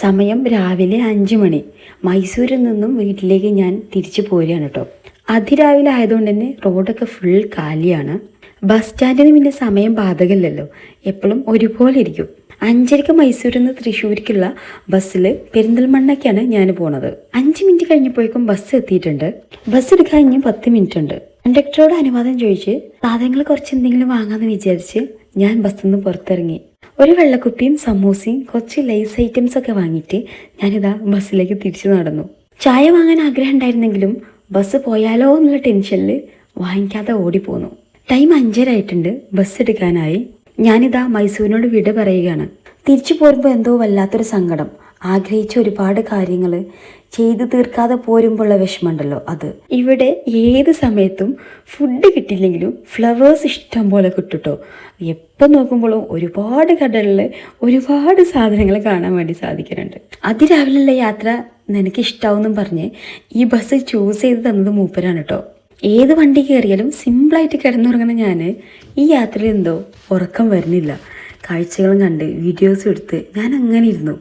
സമയം രാവിലെ അഞ്ച് മണി. മൈസൂരിൽ നിന്നും വീട്ടിലേക്ക് ഞാൻ തിരിച്ചു പോരുകയാണ് കേട്ടോ. അതിരാവിലെ ആയതുകൊണ്ട് തന്നെ റോഡൊക്കെ ഫുൾ കാലിയാണ്. ബസ് സ്റ്റാൻഡിന് പിന്നെ സമയം ബാധകമല്ലല്ലോ. എപ്പോഴും ഒരുപോലെ ഇരിക്കും. അഞ്ചരക്ക് മൈസൂരിൽ നിന്ന് തൃശ്ശൂരിക്കുള്ള ബസ്സിൽ പെരിന്തൽമണ്ണയ്ക്കാണ് ഞാൻ പോണത്. അഞ്ച് മിനിറ്റ് കഴിഞ്ഞപ്പോഴേക്കും ബസ് എത്തിയിട്ടുണ്ട്. ബസ് എടുക്കാൻ ഇനി പത്ത് മിനിറ്റ് ഉണ്ട്. കണ്ടക്ടറോട് അനുവാദം ചോദിച്ച് സാധനങ്ങൾ കുറച്ച് എന്തെങ്കിലും വാങ്ങാമെന്ന് വിചാരിച്ച് ഞാൻ ബസ്സിൽ നിന്ന് പുറത്തിറങ്ങി. ഒരു വെള്ളക്കുപ്പിയും സമൂസയും കുറച്ച് ലൈസ് ഐറ്റംസ് ഒക്കെ വാങ്ങിയിട്ട് ഞാനിതാ ബസ്സിലേക്ക് തിരിച്ചു നടന്നു. ചായ വാങ്ങാൻ ആഗ്രഹം ഉണ്ടായിരുന്നെങ്കിലും ബസ് പോയാലോ എന്നുള്ള ടെൻഷനിൽ വാങ്ങിക്കാതെ ഓടിപ്പോന്നു. Time അഞ്ചരായിട്ടുണ്ട് bus എടുക്കാനായി. ഞാനിതാ മൈസൂരിനോട് വിട പറയുകയാണ്. തിരിച്ചു പോരുമ്പോൾ എന്തോ വല്ലാത്തൊരു സങ്കടം. ആഗ്രഹിച്ച ഒരുപാട് കാര്യങ്ങൾ ചെയ്തു തീർക്കാതെ പോരുമ്പോഴുള്ള വിഷമമുണ്ടല്ലോ അത്. ഇവിടെ ഏത് സമയത്തും ഫുഡ് കിട്ടില്ലെങ്കിലും ഫ്ലവേഴ്സ് ഇഷ്ടം പോലെ കിട്ടുട്ടോ. എപ്പോൾ നോക്കുമ്പോഴും ഒരുപാട് കടലിൽ ഒരുപാട് സാധനങ്ങൾ കാണാൻ വേണ്ടി സാധിക്കുന്നുണ്ട്. അതിരാവിലെയുള്ള യാത്ര നിനക്ക് ഇഷ്ടാവെന്നും പറഞ്ഞ് ഈ ബസ് ചൂസ് ചെയ്ത് തന്നത് മൂപ്പരാണ് കേട്ടോ ഏത് വണ്ടി കയറിയാലും സിമ്പിളായിട്ട് കിടന്നുറങ്ങുന്ന ഞാൻ ഈ യാത്രയിൽ എന്തോ ഉറക്കം വരുന്നില്ല. കാഴ്ചകളും കണ്ട് വീഡിയോസും എടുത്ത് ഞാൻ അങ്ങനെ ഇരുന്നു.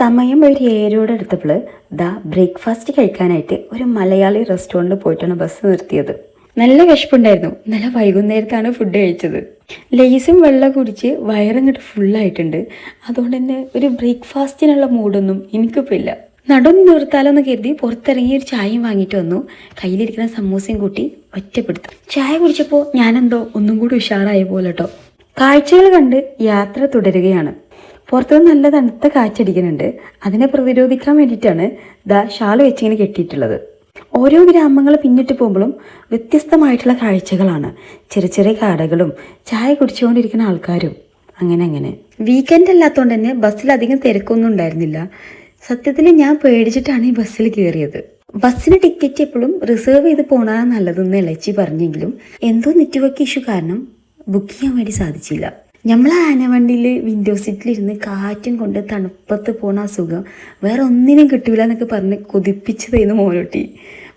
സമയം ഒരു ഏഴോട് എടുത്തപ്പോൾ ദാ ബ്രേക്ക്ഫാസ്റ്റ് കഴിക്കാനായിട്ട് ഒരു മലയാളി റെസ്റ്റോറന്റിൽ പോയിട്ടാണ് ബസ് നിർത്തിയത്. നല്ല വിശപ്പുണ്ടായിരുന്നു. നല്ല വൈകുന്നേരത്താണ് ഫുഡ് കഴിച്ചത്. ലേസും വെള്ളം കുടിച്ച് വയറങ്ങോട്ട് ഫുള്ളായിട്ടുണ്ട് അതുകൊണ്ട് തന്നെ ഒരു ബ്രേക്ക്ഫാസ്റ്റിനുള്ള മൂഡൊന്നും എനിക്കിപ്പോൾ ഇല്ല. നടന്നു നിർത്താലോന്ന് കരുതി പുറത്തിറങ്ങി ഒരു ചായയും വാങ്ങിയിട്ട് വന്നു. കയ്യിലിരിക്കുന്ന സമൂസയും കൂട്ടി ഒറ്റപ്പെടുത്തു. ചായ കുടിച്ചപ്പോൾ ഞാനെന്തോ ഒന്നും കൂടി ഉഷാറായ പോലെ കേട്ടോ. കാഴ്ചകൾ കണ്ട് യാത്ര തുടരുകയാണ്. പുറത്ത് നല്ല തണുത്ത കാറ്റടിക്കുന്നുണ്ട് അതിനെ പ്രതിരോധിക്കാൻ വേണ്ടിയിട്ടാണ് ദാ ഷാൾ വെച്ചിങ്ങനെ കെട്ടിയിട്ടുള്ളത്. ഓരോ ഗ്രാമങ്ങൾ പിന്നിട്ട് പോകുമ്പോഴും വ്യത്യസ്തമായിട്ടുള്ള കാഴ്ചകളാണ്. ചെറിയ ചെറിയ കടകളും ചായ കുടിച്ചുകൊണ്ടിരിക്കുന്ന ആൾക്കാരും അങ്ങനെ അങ്ങനെ. വീക്കെൻഡ് അല്ലാത്തതുകൊണ്ട് തന്നെ ബസ്സിൽ അധികം തിരക്കൊന്നും ഉണ്ടായിരുന്നില്ല. സത്യത്തിൽ ഞാൻ പേടിച്ചിട്ടാണ് ഈ ബസ്സിൽ കയറിയത്. ബസ്സിന് ടിക്കറ്റ് എപ്പോഴും റിസർവ് ചെയ്ത് പോണതാണ് നല്ലതെന്ന് ഇളച്ചി പറഞ്ഞെങ്കിലും എന്തോ നെറ്റ്വർക്ക് ഇഷ്യൂ കാരണം ബുക്ക് ചെയ്യാൻ വേണ്ടി സാധിച്ചില്ല. നമ്മൾ ആനവണ്ടിയിൽ വിൻഡോ സീറ്റിലിരുന്ന് കാറ്റും കൊണ്ട് തണുപ്പത്ത് പോണ സുഖം വേറെ ഒന്നിനും കിട്ടൂല എന്നൊക്കെ പറഞ്ഞ് കൊതിപ്പിച്ചതായിരുന്നു മോനോട്ടി.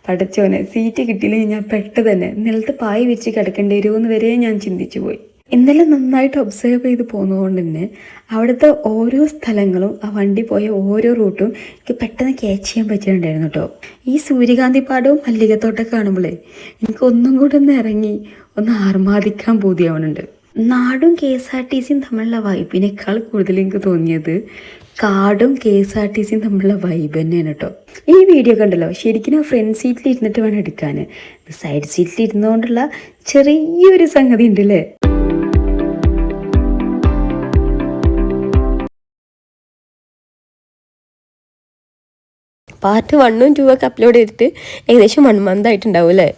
പഠിച്ചോനെ സീറ്റ് കിട്ടിയില്ലെങ്കിൽ ഞാൻ പെട്ട് തന്നെ നിലത്ത് പായ വെച്ച് കിടക്കേണ്ടി വരുമോ എന്ന് വരെ ഞാൻ ചിന്തിച്ചു പോയി ഇന്നലെ നന്നായിട്ട് ഒബ്സർവ് ചെയ്ത് പോകുന്നതുകൊണ്ട് തന്നെ അവിടുത്തെ ഓരോ സ്ഥലങ്ങളും ആ വണ്ടി പോയ ഓരോ റൂട്ടും എനിക്ക് പെട്ടെന്ന് ക്യാച്ച് ചെയ്യാൻ പറ്റിയിട്ടുണ്ടായിരുന്നു കേട്ടോ ഈ സൂര്യകാന്തി പാടവും മല്ലികത്തോട്ടൊക്കെ കാണുമ്പോഴേ എനിക്ക് ഒന്നും കൂടെ ഒന്ന് ഇറങ്ങി ഒന്ന് ആർമാദിക്കാൻ ബോധ്യമാവുന്നുണ്ട് നാടും കെ എസ് ആർ ടി സിയും തമ്മിലുള്ള വൈബിനേക്കാൾ കൂടുതൽ എനിക്ക് തോന്നിയത് കാടും കെ എസ് ആർ ടി സിയും തമ്മിലുള്ള വൈബ് തന്നെയാണ് കേട്ടോ ഈ വീഡിയോ കണ്ടല്ലോ ശരിക്കും ഫ്രണ്ട് സീറ്റിൽ ഇരുന്നിട്ട് വേണം എടുക്കാൻ സൈഡ് സീറ്റിൽ ഇരുന്നുകൊണ്ടുള്ള ചെറിയൊരു സംഗതി ഉണ്ട് പാർട്ട് വണ്ണും ടു ഒക്കെ അപ്ലോഡ് ചെയ്തിട്ട് ഏകദേശം വൺ മന്ത് ആയിട്ടുണ്ടാവും അല്ലേ?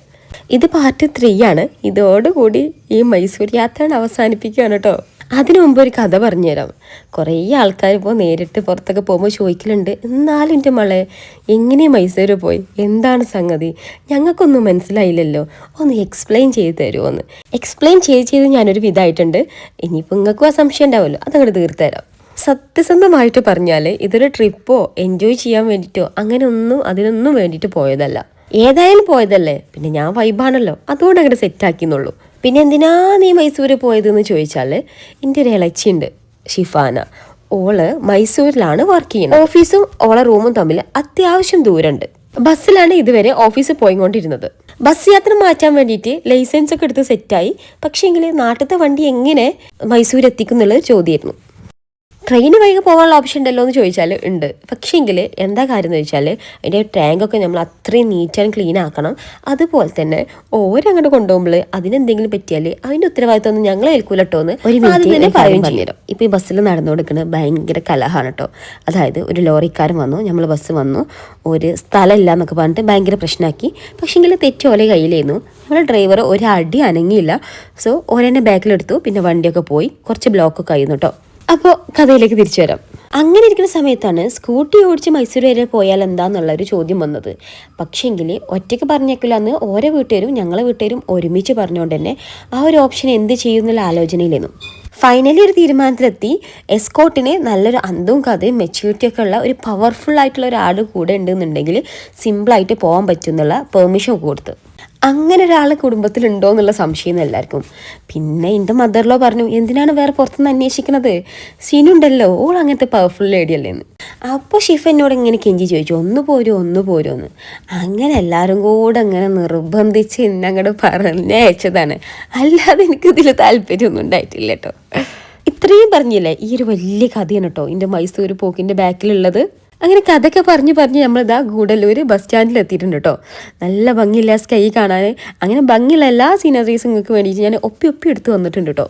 ഇത് പാർട്ട് ത്രീ ആണ്. ഇതോടുകൂടി ഈ മൈസൂർ യാത്ര അവസാനിപ്പിക്കുകയാണ് കേട്ടോ. അതിനു മുമ്പ് ഒരു കഥ പറഞ്ഞുതരാം. കുറേ ആൾക്കാർ ഇപ്പോൾ നേരിട്ട് പുറത്തൊക്കെ പോകുമ്പോൾ ചോദിക്കലുണ്ട് എന്നാലും എന്റെ മളെ എങ്ങനെ മൈസൂർ പോയി? എന്താണ് സംഗതി? ഞങ്ങൾക്കൊന്നും മനസ്സിലായില്ലല്ലോ. ഒന്ന് എക്സ്പ്ലെയിൻ ചെയ്ത് തരുമോ എന്ന് എക്സ്പ്ലെയിൻ ചെയ്ത് ചെയ്ത് ഞാനൊരു വിധമായിട്ടുണ്ട് ഇനിയിപ്പോൾ നിങ്ങൾക്കും ആ സംശയം ഉണ്ടാവുമല്ലോ. അതങ്ങോട്ട് തീർത്ത് തരാം. സത്യസന്ധമായിട്ട് പറഞ്ഞാൽ ഇതൊരു ട്രിപ്പോ എൻജോയ് ചെയ്യാൻ വേണ്ടിയിട്ടോ അങ്ങനെ ഒന്നും അതിനൊന്നും വേണ്ടിയിട്ട് പോയതല്ല. ഏതായാലും പോയതല്ലേ? പിന്നെ ഞാൻ വൈബാണല്ലോ അതുകൊണ്ട് അങ്ങനെ സെറ്റാക്കിന്നുള്ളൂ പിന്നെ എന്തിനാ നീ മൈസൂർ പോയതെന്ന് ചോദിച്ചാൽ എന്റെ ഒരു ഇളച്ചിയുണ്ട് ഷിഫാന. ഓൾ മൈസൂരിലാണ് വർക്ക് ചെയ്യുന്നത്. ഓഫീസും ഓളെ റൂമും തമ്മിൽ അത്യാവശ്യം ദൂരമുണ്ട്. ബസ്സിലാണ് ഇതുവരെ ഓഫീസിൽ പോയിക്കൊണ്ടിരുന്നത്. ബസ് യാത്ര മാറ്റാൻ വേണ്ടിയിട്ട് ലൈസൻസ് ഒക്കെ എടുത്ത് സെറ്റായി പക്ഷേങ്കിൽ നാട്ടിലത്തെ വണ്ടി എങ്ങനെ മൈസൂർ എത്തിക്കും എന്നുള്ളത് ചോദ്യമായിരുന്നു. ട്രെയിന് വൈകി പോകാനുള്ള ഓപ്ഷൻ ഉണ്ടല്ലോ എന്ന് ചോദിച്ചാൽ ഉണ്ട്. പക്ഷേങ്കിൽ എന്താ കാര്യം എന്ന് വെച്ചാൽ അതിന്റെ ടാങ്കൊക്കെ നമ്മൾ അത്രയും നീറ്റ് ആൻഡ് ക്ലീൻ ആക്കണം. അതുപോലെ തന്നെ ഓരങ്ങോട്ട് കൊണ്ടുപോകുമ്പോൾ അതിനെന്തെങ്കിലും പറ്റിയാൽ അതിന്റെ ഉത്തരവാദിത്വം ഒന്നും ഞങ്ങൾ ഏൽക്കൂല കേട്ടോ എന്ന് ഒരു തന്നെ പറയും ഇപ്പോൾ ഈ ബസ്സിൽ നടന്നു കൊടുക്കുന്നത് ഭയങ്കര കലഹാണ് കേട്ടോ അതായത് ഒരു ലോറിക്കാരൻ വന്നു നമ്മൾ ബസ് വന്നു ഒരു സ്ഥലമില്ല എന്നൊക്കെ പറഞ്ഞിട്ട് ഭയങ്കര പ്രശ്നമാക്കി പക്ഷേങ്കിൽ തെറ്റോലെ ഓലെ കയ്യിലായിരുന്നു. നമ്മുടെ ഡ്രൈവർ ഒരു അടി അനങ്ങിയില്ല. സോ ഓരോ ബാക്കിലെടുത്തു പിന്നെ വണ്ടിയൊക്കെ പോയി. കുറച്ച് ബ്ലോക്കൊക്കെ ആയിരുന്നു കേട്ടോ അപ്പോൾ കഥയിലേക്ക് തിരിച്ചു വരാം. അങ്ങനെ ഇരിക്കുന്ന സമയത്താണ് സ്കൂട്ടി ഓടിച്ച് മൈസൂർ വരെ പോയാൽ എന്താന്നുള്ള ഒരു ചോദ്യം വന്നത്. പക്ഷേങ്കിൽ ഒറ്റയ്ക്ക് പറഞ്ഞേക്കില്ല എന്ന് ഓരോ വീട്ടുകാരും ഞങ്ങളെ വീട്ടുകാരും ഒരുമിച്ച് പറഞ്ഞുകൊണ്ട് തന്നെ ആ ഒരു ഓപ്ഷൻ എന്ത് ചെയ്യും എന്നുള്ള ആലോചനയിലായിരുന്നു ഫൈനലി ഒരു തീരുമാനത്തിലെത്തി. എസ്കോട്ടിന് നല്ലൊരു അന്തവും കഥയും മെച്യൂരിറ്റി ഒക്കെ ഉള്ള ഒരു പവർഫുൾ ആയിട്ടുള്ള ഒരാൾ കൂടെ ഉണ്ടെന്നുണ്ടെങ്കിൽ സിമ്പിളായിട്ട് പോകാൻ പറ്റുമെന്നുള്ള പെർമിഷൻ കൊടുത്തു. അങ്ങനെ ഒരാൾ കുടുംബത്തിലുണ്ടോ എന്നുള്ള സംശയം എല്ലാവർക്കും. പിന്നെ എന്റെ മദറിലോ പറഞ്ഞു എന്തിനാണ് വേറെ പുറത്തുനിന്ന് അന്വേഷിക്കണത്? സീനുണ്ടല്ലോ ഓൾ അങ്ങനത്തെ പവർഫുൾ ലേഡി അല്ലേ എന്ന്. അപ്പോൾ ഷിഫ എന്നോട് ഇങ്ങനെ കെഞ്ചി ചോദിച്ചു ഒന്ന് പോരോ ഒന്ന് പോരോ എന്ന്. അങ്ങനെ എല്ലാവരും കൂടെ അങ്ങനെ നിർബന്ധിച്ച് എന്നെ അങ്ങോട്ട് പറഞ്ഞയച്ചതാണ് അല്ലാതെ എനിക്ക് ഇതിൽ താല്പര്യമൊന്നും ഉണ്ടായിട്ടില്ല കേട്ടോ. ഇത്രയും പറഞ്ഞില്ലേ? ഈ ഒരു വലിയ കഥയാണ് കേട്ടോ എന്റെ മൈസൂർ പോക്കിന്റെ ബാക്കിലുള്ളത് അങ്ങനെ കഥയൊക്കെ പറഞ്ഞ് പറഞ്ഞ് നമ്മളിതാ ഗൂഡല്ലൂർ ബസ് സ്റ്റാൻഡിൽ എത്തിയിട്ടുണ്ട് കേട്ടോ. നല്ല ഭംഗിയില്ല സ്കൈ കാണാൻ. അങ്ങനെ ഭംഗിയുള്ള എല്ലാ സീനറീസും നിങ്ങൾക്ക് വേണ്ടിയിട്ട് ഞാൻ ഒപ്പി ഒപ്പി എടുത്ത് വന്നിട്ടുണ്ട് കേട്ടോ.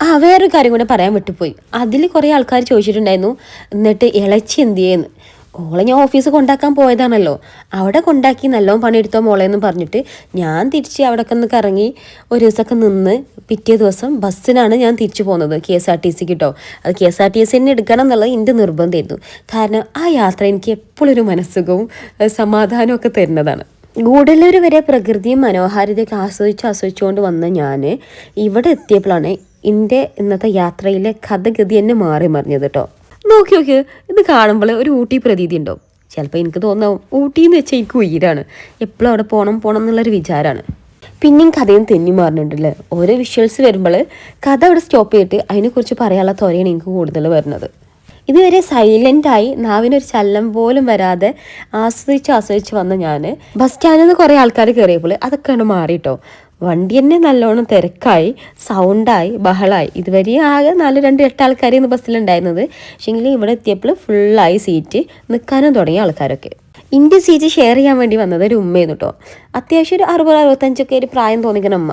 ആ വേറൊരു കാര്യം കൂടെ പറയാൻ വിട്ടുപോയി. അതിൽ കുറേ ആൾക്കാർ ചോദിച്ചിട്ടുണ്ടായിരുന്നു എന്നിട്ട് ഇളച്ചി എന്ത് ചെയ്യുന്നു? ഓളെ ഞാൻ ഓഫീസ് കൊണ്ടാക്കാൻ പോയതാണല്ലോ. അവിടെ കൊണ്ടാക്കി നല്ലോണം പണിയെടുത്തോ മോളെ എന്ന് പറഞ്ഞിട്ട് ഞാൻ തിരിച്ച് അവിടെ ഒന്ന് കറങ്ങി ഒരു ദിവസമൊക്കെ നിന്ന് പിറ്റേ ദിവസം ബസ്സിനാണ് ഞാൻ തിരിച്ചു പോകുന്നത് K S R T C കിട്ടോ അത് K S R T C തന്നെ എടുക്കണം എന്നുള്ളത് എന്റെ നിർബന്ധമായിരുന്നു. കാരണം ആ യാത്ര എനിക്ക് എപ്പോഴും ഒരു മനസ്സുഖവും സമാധാനവും ഒക്കെ തരുന്നതാണ്. ഗൂഡല്ലൂർ വരെ പ്രകൃതിയും മനോഹാരിതയൊക്കെ ആസ്വദിച്ച് ആസ്വദിച്ചുകൊണ്ട് വന്ന ഞാൻ ഇവിടെ എത്തിയപ്പോഴാണ് എന്റെ ഇന്നത്തെ യാത്രയിലെ കഥഗതി എന്നെ മാറി മറിഞ്ഞത് കേട്ടോ നോക്കി നോക്കി ഇത് കാണുമ്പോൾ ഒരു ഊട്ടി പ്രതീതി ഉണ്ടോ ചിലപ്പോൾ എനിക്ക് തോന്നാവും ഊട്ടി എന്ന് വെച്ചാൽ എനിക്ക് ഉയരാണ്. എപ്പോഴും അവിടെ പോകണം പോകണം എന്നുള്ളൊരു വിചാരമാണ് പിന്നെയും കഥയും തെന്നി മാറുന്നുണ്ടല്ലേ ഓരോ വിഷ്വൽസ് വരുമ്പോൾ കഥ അവിടെ സ്റ്റോപ്പ് ചെയ്തിട്ട് അതിനെക്കുറിച്ച് പറയാനുള്ള തൊരയാണ് എനിക്ക് കൂടുതൽ വരുന്നത്. ഇതുവരെ സൈലന്റായി നാവിനൊരു ചലനം പോലും വരാതെ ആസ്വദിച്ച് ആസ്വദിച്ച് വന്ന ഞാൻ ബസ് സ്റ്റാൻഡിൽ നിന്ന് കുറേ ആൾക്കാർ കയറിയപ്പോൾ അതൊക്കെ ആണ് മാറിട്ടോ വണ്ടി തന്നെ നല്ലോണം തിരക്കായി സൗണ്ടായി ബഹളായി. ഇതുവരെ ആകെ നാല് രണ്ട് എട്ട് ആൾക്കാരെയാണ് ബസ്സിലുണ്ടായിരുന്നത് പക്ഷേങ്കിൽ ഇവിടെ എത്തിയപ്പോൾ ഫുള്ളായി സീറ്റ് നിൽക്കാനും തുടങ്ങിയ ആൾക്കാരൊക്കെ. ഇന്ത്യ സീറ്റ് ഷെയർ ചെയ്യാൻ വേണ്ടി വന്നത് ഒരു ഉമ്മയെന്ന് കേട്ടോ അത്യാവശ്യം ഒരു അറുപത് അറുപത്തഞ്ചൊക്കെ ഒരു പ്രായം തോന്നിക്കുന്ന അമ്മ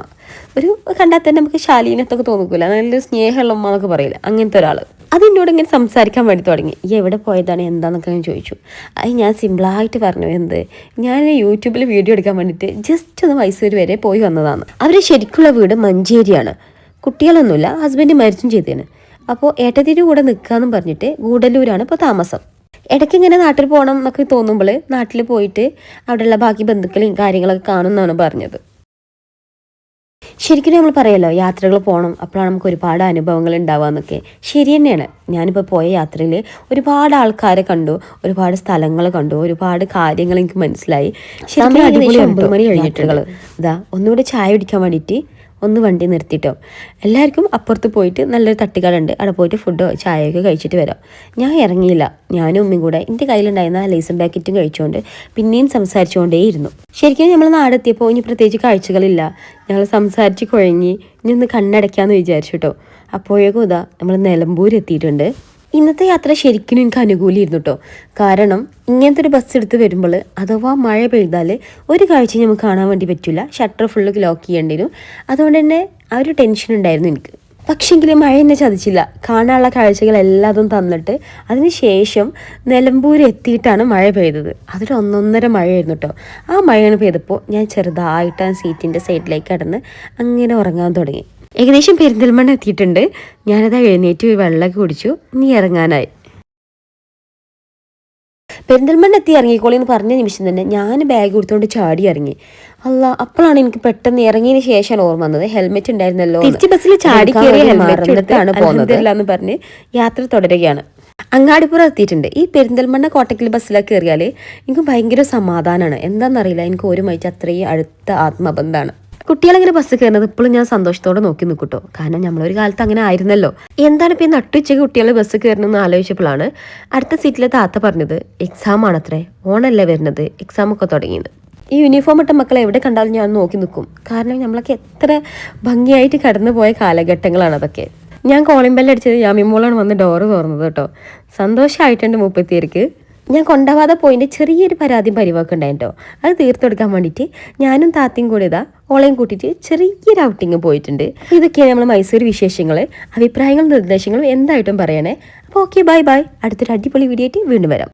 ഒരു കണ്ടാൽ തന്നെ നമുക്ക് ശാലീനത്തൊക്കെ തോന്നിക്കില്ല നല്ലൊരു സ്നേഹമുള്ള ഉമ്മ എന്നൊക്കെ പറയില്ല? അങ്ങനത്തെ ഒരാൾ അതിനോട് ഇങ്ങനെ സംസാരിക്കാൻ വേണ്ടി തുടങ്ങി. ഈ എവിടെ പോയതാണ്? എന്താണെന്നൊക്കെ ഞാൻ ചോദിച്ചു. അത് ഞാൻ സിമ്പിളായിട്ട് പറഞ്ഞു. എന്ത്? ഞാൻ യൂട്യൂബിൽ വീഡിയോ എടുക്കാൻ വേണ്ടിയിട്ട് ജസ്റ്റ് ഒന്ന് മൈസൂർ വരെ പോയി വന്നതാണ്. അവർ ശരിക്കുള്ള വീട് മഞ്ചേരിയാണ്. കുട്ടികളൊന്നുമില്ല. ഹസ്ബൻഡ് മരിച്ചും ചെയ്തേന്. അപ്പോൾ ഏട്ടത്തിരി കൂടെ നിൽക്കാമെന്നും പറഞ്ഞിട്ട് ഗൂഡല്ലൂരാണ് ഇപ്പോൾ താമസം. ഇടയ്ക്ക് ഇങ്ങനെ നാട്ടിൽ പോകണം എന്നൊക്കെ തോന്നുമ്പോൾ നാട്ടിൽ പോയിട്ട് അവിടെയുള്ള ബാക്കി ബന്ധുക്കളെയും കാര്യങ്ങളൊക്കെ കാണുമെന്നാണ് പറഞ്ഞത്. ശരിക്കും നമ്മൾ പറയല്ലോ യാത്രകൾ പോകണം അപ്പോഴാണ് നമുക്ക് ഒരുപാട് അനുഭവങ്ങൾ ഉണ്ടാവുക ശരി തന്നെയാണ്. ഞാനിപ്പോൾ പോയ യാത്രയിൽ ഒരുപാട് ആൾക്കാരെ കണ്ടു ഒരുപാട് സ്ഥലങ്ങൾ കണ്ടു ഒരുപാട് കാര്യങ്ങൾ എനിക്ക് മനസ്സിലായി. ശരിക്കും ഒമ്പത് മണി കഴിഞ്ഞിട്ടുള്ളത്. ഇതാ ഒന്നുകൂടെ ചായ കുടിക്കാൻ വേണ്ടിയിട്ട് ഒന്ന് വണ്ടി നിർത്തിയിട്ടോ എല്ലാവർക്കും അപ്പുറത്ത് പോയിട്ട് നല്ലൊരു തട്ടുകടുണ്ട് അവിടെ പോയിട്ട് ഫുഡോ ചായയൊക്കെ കഴിച്ചിട്ട് വരാം. ഞാൻ ഇറങ്ങിയില്ല. ഞാനും ഉമ്മയും കൂടെ എന്റെ കയ്യിലുണ്ടായിരുന്ന ലേസും പാക്കറ്റും കഴിച്ചുകൊണ്ട് പിന്നെയും സംസാരിച്ചുകൊണ്ടേയിരുന്നു ശരിക്കും നമ്മൾ നാടെത്തിയപ്പോൾ ഇനി പ്രത്യേകിച്ച് കാഴ്ചകളില്ല. ഞങ്ങൾ സംസാരിച്ച് കുഴങ്ങി ഇനി ഒന്ന് കണ്ണടയ്ക്കാമെന്ന് വിചാരിച്ചു കേട്ടോ അപ്പോഴേക്കും ഇതാ നമ്മൾ നിലമ്പൂർ എത്തിയിട്ടുണ്ട് ഇന്നത്തെ യാത്ര ശരിക്കും എനിക്ക് അനുകൂലിയിരുന്നു കേട്ടോ കാരണം ഇങ്ങനത്തെ ഒരു ബസ് എടുത്ത് വരുമ്പോൾ അഥവാ മഴ പെയ്താൽ ഒരു കാഴ്ച നമുക്ക് കാണാൻ വേണ്ടി പറ്റില്ല ഷട്ടർ ഫുള്ള് ലോക്ക് ചെയ്യേണ്ടി വരും. അതുകൊണ്ട് തന്നെ ആ ഒരു ടെൻഷൻ ഉണ്ടായിരുന്നു എനിക്ക്. പക്ഷെങ്കിൽ മഴ എന്നെ ചതിച്ചില്ല. കാണാനുള്ള കാഴ്ചകളെല്ലാം എല്ലാതും തന്നിട്ട് അതിനുശേഷം നിലമ്പൂർ എത്തിയിട്ടാണ് മഴ പെയ്തത്. അതൊരു ഒന്നൊന്നര മഴയായിരുന്നു കേട്ടോ ആ മഴയാണ് പെയ്തപ്പോൾ ഞാൻ ചെറുതായിട്ട് ആ സീറ്റിന്റെ സൈഡിലേക്ക് കടന്ന് അങ്ങനെ ഉറങ്ങാൻ തുടങ്ങി. ഏകദേശം പെരിന്തൽമണ്ണ എത്തിയിട്ടുണ്ട്. ഞാനത് എഴുന്നേറ്റ് പോയി വെള്ളമൊക്കെ കുടിച്ചു. ഇനി ഇറങ്ങാനായി. പെരിന്തൽമണ്ണ എത്തി ഇറങ്ങിക്കോളി എന്ന് പറഞ്ഞ നിമിഷം തന്നെ ഞാൻ ബാഗ് കൊടുത്തുകൊണ്ട് ചാടി ഇറങ്ങി. അല്ല അപ്പോഴാണ് എനിക്ക് പെട്ടെന്ന് ഇറങ്ങിയതിന് ശേഷമാണ് ഓർമ്മ വന്നത്. ഹെൽമെറ്റ് ഉണ്ടായിരുന്നല്ലോ തിരിച്ച് ബസ്സിൽ ചാടി കയറി ഹെൽമെറ്റ് പോകുന്നത് എന്ന് പറഞ്ഞ് യാത്ര തുടരുകയാണ്. അങ്ങാടിപ്പുറം എത്തിയിട്ടുണ്ട്. ഈ പെരിന്തൽമണ്ണ കോട്ടക്കൽ ബസ്സിലൊക്കെ കയറിയാൽ എനിക്ക് ഭയങ്കര സമാധാനമാണ് എന്താണെന്നറിയില്ല എനിക്ക് ഒരു മൈറ്റ് അത്രയും അടുത്ത ആത്മബന്ധമാണ്. കുട്ടികളിങ്ങനെ ബസ് കയറുന്നത്? ഇപ്പോഴും ഞാൻ സന്തോഷത്തോടെ നോക്കി നിൽക്കൂട്ടോ കാരണം നമ്മളൊരു കാലത്ത് അങ്ങനെ ആയിരുന്നല്ലോ. എന്താണ് ഇപ്പം നട്ടുച്ചയ്ക്ക് കുട്ടികൾ ബസ് കയറണമെന്ന് ആലോചിച്ചപ്പോഴാണ് അടുത്ത സീറ്റിലെ താത്ത പറഞ്ഞത് എക്സാം ആണത്രേ. ഓണല്ലേ വരുന്നത്. എക്സാം ഒക്കെ തുടങ്ങിയത് ഈ യൂണിഫോം ഇട്ട മക്കളെ എവിടെ കണ്ടാലും ഞാൻ നോക്കി നിൽക്കും കാരണം നമ്മളൊക്കെ എത്ര ഭംഗിയായിട്ട് കടന്നു പോയ കാലഘട്ടങ്ങളാണ് അതൊക്കെ. ഞാൻ കോളിംഗ് ബെല്ലടിച്ചത് യാമിമോളാണ് വന്ന് ഡോറ് തുറന്നത് കേട്ടോ. സന്തോഷമായിട്ടുണ്ട് മുപ്പത്തിയേർക്ക്. ഞാൻ കൊണ്ടുപോകാതെ പോയിന്റെ ചെറിയൊരു പരാതിയും പരിവൊക്കെ ഉണ്ടായിട്ടോ. അത് തീർത്തെടുക്കാൻ വേണ്ടിയിട്ട് ഞാനും താത്തയും കൂടെ ഇതാ ഓളയും കൂട്ടിയിട്ട് ചെറിയൊരു ഔട്ടിങ് പോയിട്ടുണ്ട്. ഇതൊക്കെയാണ് നമ്മൾ മൈസൂർ വിശേഷങ്ങൾ അഭിപ്രായങ്ങളും നിർദ്ദേശങ്ങളും എന്തായിട്ടും പറയണേ. അപ്പോൾ ഓക്കെ ബൈ ബൈ അടുത്തൊരു അടിപൊളി വീഡിയോ ആയിട്ട് വീണ്ടും വരാം.